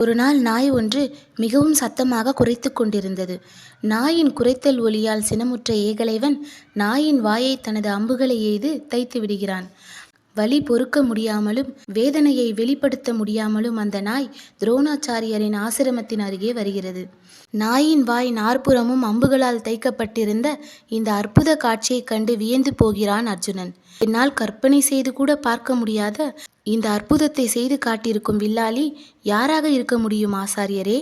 ஒரு நாள் நாய் ஒன்று மிகவும் சத்தமாக குரைத்துக் கொண்டிருந்தது. நாயின் குரைத்தல் ஒலியால் சினமுற்ற ஏகலைவன் நாயின் வாயை தனது அம்புகளை எய்து தைத்து விடுகிறான். வலி பொறுக்க முடியாமலும் வேதனையை வெளிப்படுத்த முடியாமலும் அந்த நாய் துரோணாச்சாரியரின் ஆசிரமத்தின் அருகே வருகிறது. நாயின் வாய் நாற்புறமும் அம்புகளால் தைக்கப்பட்டிருந்த இந்த அற்புத காட்சியைக் கண்டு வியந்து போகிறான் அர்ஜுனன். என்னால் கற்பனை செய்து கூட பார்க்க முடியாத இந்த அற்புதத்தை செய்து காட்டியிருக்கும் வில்லாளி யாராக இருக்க முடியும் ஆசாரியரே?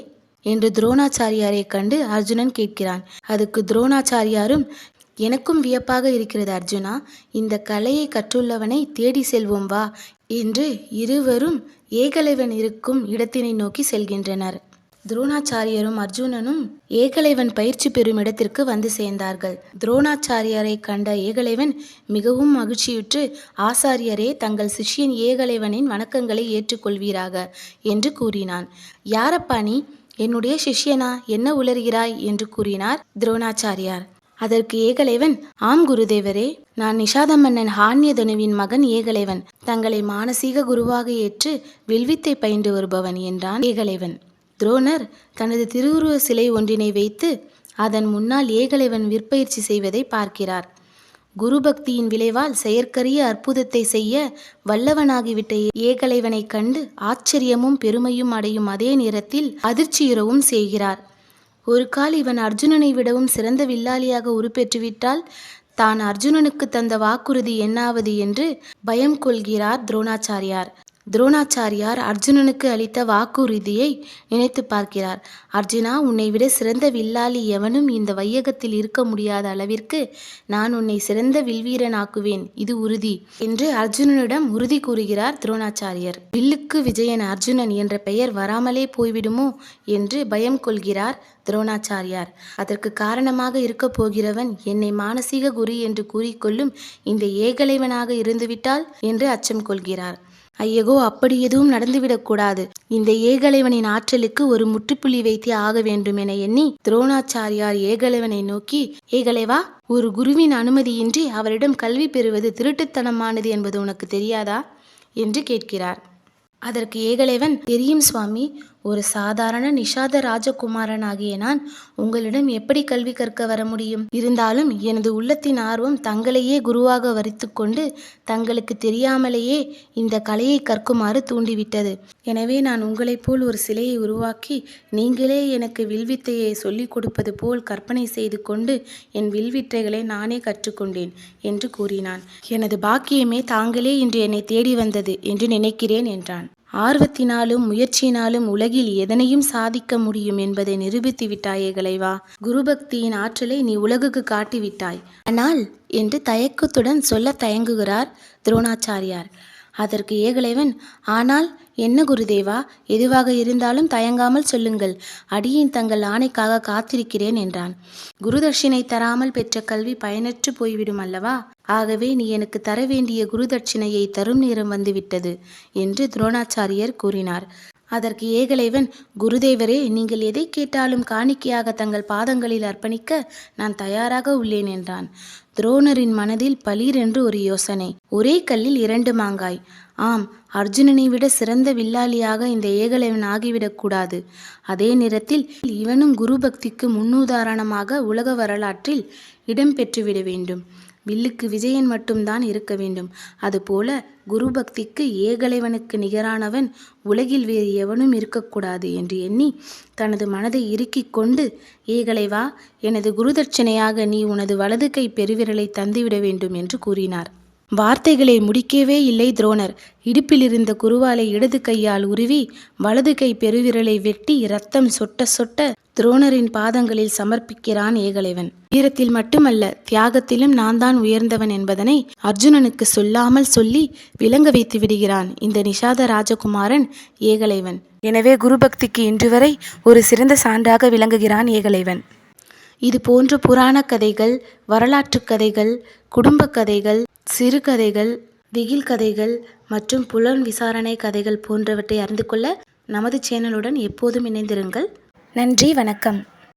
என்று துரோணாச்சாரியாரை கண்டு அர்ஜுனன் கேட்கிறான். அதுக்கு துரோணாச்சாரியாரும் எனக்கும் வியப்பாக இருக்கிறது அர்ஜுனா இந்த கலையை கற்றுள்ளவனை தேடி செல்வோம் வா என்று இருவரும் ஏகலைவன் இருக்கும் இடத்தினை நோக்கி செல்கின்றனர். துரோணாச்சாரியரும் அர்ஜுனனும் ஏகலைவன் பயிற்சி பெறும் இடத்திற்கு வந்து சேர்ந்தார்கள். துரோணாச்சாரியரை கண்ட ஏகலைவன் மிகவும் மகிழ்ச்சியுற்று ஆசாரியரே தங்கள் சிஷ்யன் ஏகலைவனின் வணக்கங்களை ஏற்றுக்கொள்வீராக என்று கூறினான். யாரப்பா நீ? என்னுடைய சிஷ்யனா? என்ன உளறுகிறாய்? என்று கூறினார் துரோணாச்சாரியார். அதற்கு ஏகலைவன் ஆம் குருதேவரே நான் நிஷாத மன்னன் ஹான்யதனுவின் மகன் ஏகலைவன். தங்களை மானசீக குருவாக ஏற்று வில்வித்தை பயின்று வருபவன் என்றான் ஏகலைவன். துரோணர் தனது திருவுருவ சிலை ஒன்றினை வைத்து அதன் முன்னால் ஏகலைவன் விற்பயிற்சி செய்வதை பார்க்கிறார். குரு பக்தியின் விளைவால் செயற்கரிய அற்புதத்தை செய்ய வல்லவனாகிவிட்ட ஏகலைவனைக் கண்டு ஆச்சரியமும் பெருமையும் அடையும் அதே நேரத்தில் அதிர்ச்சியுறவும் செய்கிறார். ஒரு கால் இவன் அர்ஜுனனை விடவும் சிறந்த வில்லாளியாக உருப்பெற்றுவிட்டால் தான் அர்ஜுனனுக்கு தந்த வாக்குறுதி என்னாவது என்று பயம் கொள்கிறார் துரோணாச்சாரியார். துரோணாச்சாரியார் அர்ஜுனனுக்கு அளித்த வாக்குறுதியை நினைத்து பார்க்கிறார். அர்ஜுனா உன்னை விட சிறந்த வில்லாளி எவனும் இந்த வையகத்தில் இருக்க முடியாத அளவிற்கு நான் உன்னை சிறந்த வில்வீரனாக்குவேன். இது உறுதி என்று அர்ஜுனனிடம் உறுதி கூறுகிறார் துரோணாச்சாரியர். வில்லுக்கு விஜயன் அர்ஜுனன் என்ற பெயர் வராமலே போய்விடுமோ? என்று பயம் கொள்கிறார் துரோணாச்சாரியார். அதற்கு காரணமாக இருக்கப் போகிறவன் என்னை மானசீக குரு என்று கூறிக்கொள்ளும் இந்த ஏகலைவனாக இருந்துவிட்டால்? என்று அச்சம் கொள்கிறார். ஐயகோ அப்படி எதுவும் நடந்துவிடக்கூடாது இந்த ஏகலைவனின் ஆற்றலுக்கு ஒரு முற்றுப்புள்ளி வைத்தே ஆக வேண்டும் என எண்ணி துரோணாச்சாரியார் ஏகலைவனை நோக்கி ஏகலைவா ஒரு குருவின் அனுமதியின்றி அவரிடம் கல்வி பெறுவது திருட்டுத்தனமானது என்பது உனக்கு தெரியாதா? என்று கேட்கிறார். அதற்கு ஏகலைவன் தெரியும் சுவாமி ஒரு சாதாரண நிஷாத ராஜகுமாரன் ஆகிய நான் உங்களிடம் எப்படி கல்வி கற்க வர முடியும்? இருந்தாலும் எனது உள்ளத்தின் ஆர்வம் தங்களையே குருவாக வரித்துக்கொண்டு தங்களுக்கு தெரியாமலேயே இந்த கலையை கற்குமாறு தூண்டிவிட்டது. எனவே நான் உங்களைப் போல் ஒரு சிலையை உருவாக்கி நீங்களே எனக்கு வில்வித்தையை சொல்லிக் கொடுப்பது போல் கற்பனை செய்து கொண்டு என் வில்வித்தைகளை நானே கற்றுக்கொண்டேன் என்று கூறினான். எனது பாக்கியமே தாங்களே இன்று என்னை தேடி வந்தது என்று நினைக்கிறேன் என்றான். ஆர்வத்தினாலும் முயற்சியினாலும் உலகில் எதனையும் சாதிக்க முடியும் என்பதை நிரூபித்து விட்டாயே கலைவா குருபக்தியின் ஆற்றலை நீ உலகுக்கு காட்டிவிட்டாய் ஆனால் என்று தயக்கத்துடன் சொல்ல தயங்குகிறார் துரோணாச்சாரியார். அதற்கு ஏகலைவன் ஆனால் என்ன குருதேவா? எதுவாக இருந்தாலும் தயங்காமல் சொல்லுங்கள். அடியின் தங்கள் ஆணைக்காக காத்திருக்கிறேன் என்றான். குருதட்சிணை தராமல் பெற்ற கல்வி பயனற்று போய்விடும் அல்லவா? ஆகவே நீ எனக்கு தர வேண்டிய குருதட்சிணையை தரும் நேரம் வந்துவிட்டது என்று துரோணாச்சாரியர் கூறினார். அதற்கு ஏகலைவன் குருதேவரே நீங்கள் எதை கேட்டாலும் காணிக்கையாக தங்கள் பாதங்களில் அர்ப்பணிக்க நான் தயாராக உள்ளேன் என்றான். துரோணரின் மனதில் பளீர் என்று ஒரு யோசனை. ஒரே கல்லில் இரண்டு மாங்காய். ஆம் அர்ஜுனனை விட சிறந்த வில்லாளியாக இந்த ஏகலைவன் ஆகிவிடக்கூடாது அதே நேரத்தில் இவனும் குரு பக்திக்கு முன்னுதாரணமாக உலக வரலாற்றில் இடம் பெற்றுவிட வேண்டும். வில்லுக்கு விஜயன் மட்டும்தான் இருக்க வேண்டும். அதுபோல குரு பக்திக்கு ஏகலைவனுக்கு நிகரானவன் உலகில் வேறு எவனும் இருக்கக்கூடாது என்று எண்ணி தனது மனதை இறுக்கிக் கொண்டு ஏகலைவா எனது குருதட்சணையாக நீ உனது வலது கை பெருவிரலை தந்துவிட வேண்டும் என்று கூறினார். வார்த்தைகளை முடிக்கவே இல்லை துரோணர். இடுப்பில் இருந்த குருவாலை இடது கையால் உருவி வலது கை பெருவிரலை வெட்டி இரத்தம் சொட்ட சொட்ட துரோணரின் பாதங்களில் சமர்ப்பிக்கிறான் ஏகலைவன். வீரத்தில் மட்டுமல்ல தியாகத்திலும் நான் தான் உயர்ந்தவன் என்பதனை அர்ஜுனனுக்கு சொல்லாமல் சொல்லி விளங்க வைத்து விடுகிறான் இந்த நிஷாத ராஜகுமாரன் ஏகலைவன். எனவே குருபக்திக்கு இன்று வரை ஒரு சிறந்த சான்றாக விளங்குகிறான் ஏகலைவன். இது போன்ற புராண கதைகள் வரலாற்றுக் கதைகள் குடும்ப கதைகள் சிறுகதைகள் திகில் கதைகள் மற்றும் புலன் விசாரணை கதைகள் போன்றவற்றை அறிந்து கொள்ள நமது சேனலுடன் எப்போதும் இணைந்திருங்கள். நன்றி வணக்கம்.